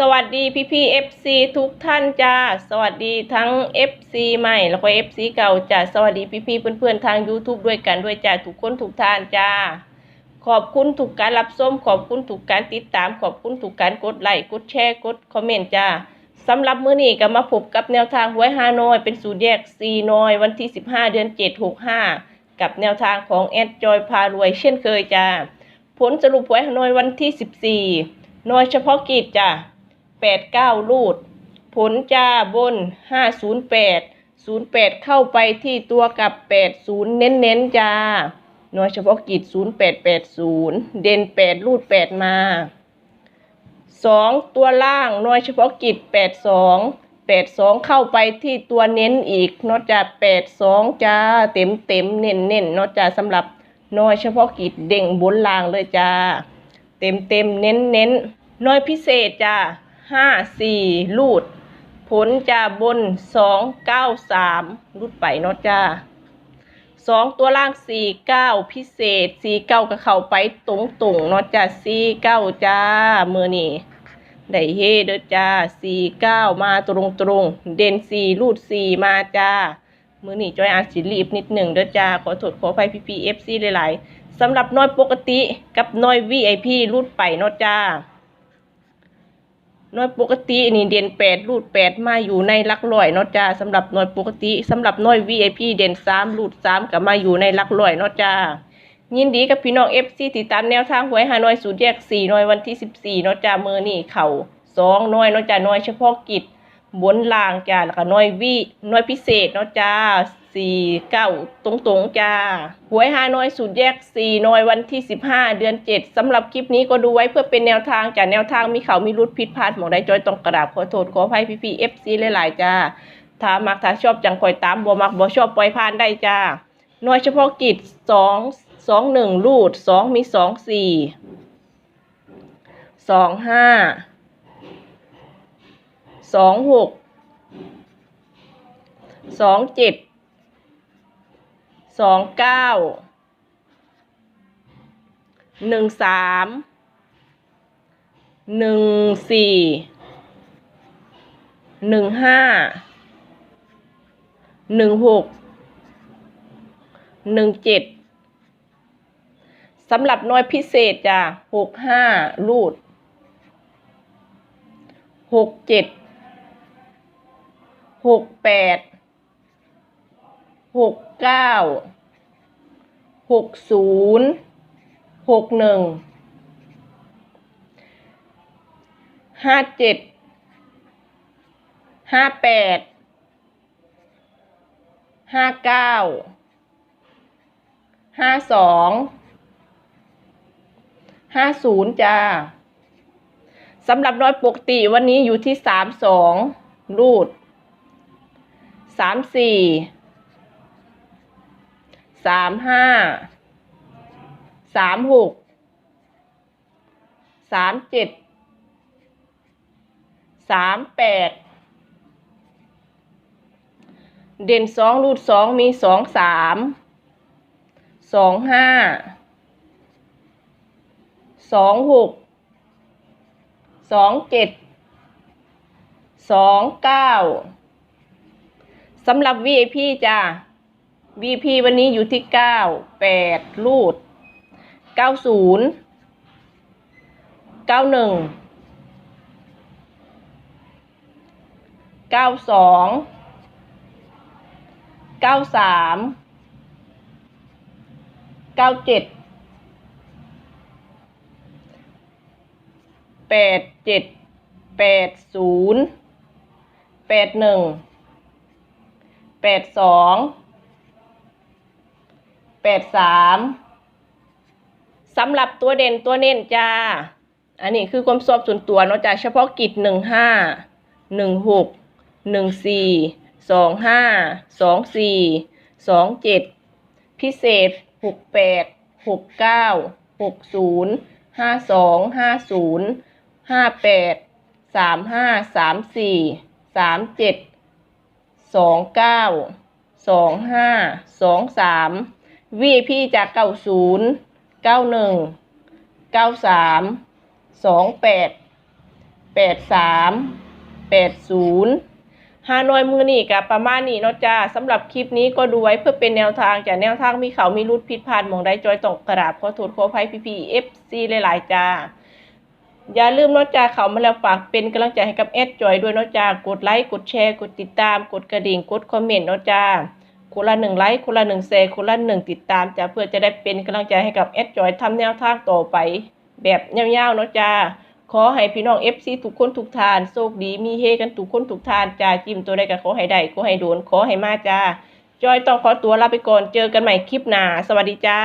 สวัสดีพี่พี่เอฟซีทุกท่านจ้า สวัสดีทั้ง FC ใหม่แล้วก็ FC เก่าจ้า สวัสดีพี่พี่เพื่อนๆทาง YouTube ด้วยกันด้วยจ้าทุกคนทุกท่านจ้า ขอบคุณทุกการรับชมขอบคุณทุกการติดตาม ขอบคุณทุกการกดไลค์กดแชร์กดคอมเมนต์จ้าสำหรับมื้อนี้ก็มาพบกับแนวทางหวยฮานอยเป็นสูตรแยกซีนอย วันที่ 15 เดือน 7 65 กับแนวทางของแอดจอยพารวยเช่นเคยจ้าผลสรุปหวยฮานอยวันที่ 14หน่วยเฉพาะกิจจ้า 89รูด ผลจ้าบน508 08เข้าไปที่ตัวกับ80เน้นๆจ้าหน่วยเฉพาะกิจ0880เด่น8รูด8มา2ตัวล่างหน่วยเฉพาะกิจ82 82เข้าไปที่ตัวเน้นอีกนอกจาก82จ้าเต็มเต็มเน้นเน้นๆนอกจากสำหรับน่วยเฉพาะกิจเด่งบนล่างเลยจ้า เต็มเต็มเน้นเน้นน่วยพิเศษจ้า ห้าสี่ลูด ผลจะบนสองเก้าสามลูดไปเนาะจ้าสองตัวล่างสี่เก้าพิเศษสี่เก้าก็เข้าไปตรงตรงเนาะจ้าสี่เก้าจ้ามือนี่ได้เฮเด้อจ้าสี่เก้ามาตรงตรงเด่นสี่ลูดสี่มาจ้ามือนี่จอยอาจสิรีบนิดหนึ่งเด้อจ้าขอโทษขออภัยพีพีเอฟซีหลายๆสำหรับน้อยปกติกับน้อยวีไอพีรูดไปเนาะจ้า หน่วยปกตินี่เด่นแปดรูดแปดมาอยู่ในลักลอยเนาะจ้าสำหรับหน่วยปกติสำหรับหน่วย VIP เด่นสามรูดสามก็มาอยู่ในลักลอยเนาะจ้ายินดีกับพี่น้อง FC ติดตามแนวทางหวยหาหน่วยสูตรแยกสี่หน่วยวันที่สิบสี่เนาะจ้ามือนี่เข่าสองหน่วยเนาะจ้าหน่วยเฉพาะกิจ บนล่างจ้าแล้วก็น่วยวีน่วยพิเศษเนาะจ้าสี่เก้าตรงตรงๆจ้าหวยห้าน่วยสูตรแยกสี่น่วยวันที่สิบห้าเดือนเจ็ดสำหรับคลิปนี้ก็ดูไว้เพื่อเป็นแนวทางจากแนวทางมีเขามีรุดผิดพลาดหมองได้จอยต้องกระดาบขอโทษขออภัยพี่พีเอฟซีหลายๆจ้าถ้ามักถ้าชอบจังคอยตามบ่มักบ่ชอบปล่อยผ่านได้จ้าน่วยเฉพาะกิจสองสองหนึ่งรูดสองมีสองสี่สองห้า สองหกสองเจ็ดสองเก้าหนึ่งสามหนึ่งสี่หนึ่งห้าหนึ่งหกหนึ่งเจ็ดสำหรับน้อยพิเศษจ้ะหกห้ารูดหกเจ็ด หกแปดหกเก้าหกศูนย์หกหนึ่งห้าเจ็ดห้าแปดห้าเก้าห้าสองห้าศูนย์จ้าสำหรับน้อยปกติวันนี้อยู่ที่สามสองรูด สามสี่สามห้าสามหกสามเจ็ดสามแปดเด่นสองรูดสองมีสองสามสองห้าสองหกสองเจ็ดสองเก้า สำหรับ VIP จ้า VIP วันนี้อยู่ที่เก้าแปดรูดเก้าศูนย์เก้าหนึ่งเก้าสองเก้าสามเก้าเจ็ดแปดเจ็ดแปดศูนย์แปดหนึ่ง แปดสองแปดสามสำหรับตัวเด่นตัวเน้นจ้า อันนี้คือความชอบส่วนตัวเนาะจ้าเฉพาะกิจหนึ่งห้าหนึ่งหกหนึ่งสี่สองห้าสองสี่สองเจ็ดพิเศษหกแปดหกเก้าหกศูนย์ห้าสองห้าศูนย์ห้าแปดสามห้าสามสี่สามเจ็ด สองเก้าสองห้าสองสาม VIP จากเก้าศูนย์เก้าหนึ่งเก้าสามสองแปดแปดสามแปดศูนย์ฮานอยมือนี่กับประมาณนี้เนาะจ้าสำหรับคลิปนี้ก็ดูไว้เพื่อเป็นแนวทางจากแนวทางมีเขามีรุดผิดพลาดมองใดจอยต้องกราบขอโทษขออภัยพี่พีเอฟซีหลายๆจ้า อย่าลืมนาะจ้าเขามาแล้วฝากเป็นกำลังใจให้กับแอดจอยด้วยนาะจ้ากดไลค์กดแชร์กดติดตาม กดกระดิ่งกดคอมเมนต์นาะจ้าคนละหนึ่งไลค์คนละหนึ่งแชร์คนละหนึ่งติดตามจ้าเพื่อจะได้เป็นกำลังใจให้กับแอดจอยทำแนวทางต่อไป แบบยาวๆนาะจ้าขอให้พี่น้อง FC ทุกคนทุกทานโชคดีมีเฮกันทุกคนทุกทานจ้าจิ้มตัวใดก็ขอให้ได้ขอให้โดนขอให้มาจ้าจอยต้องขอตัวลาไปก่อนเจอกันใหม่คลิปหน้าสวัสดีจ้า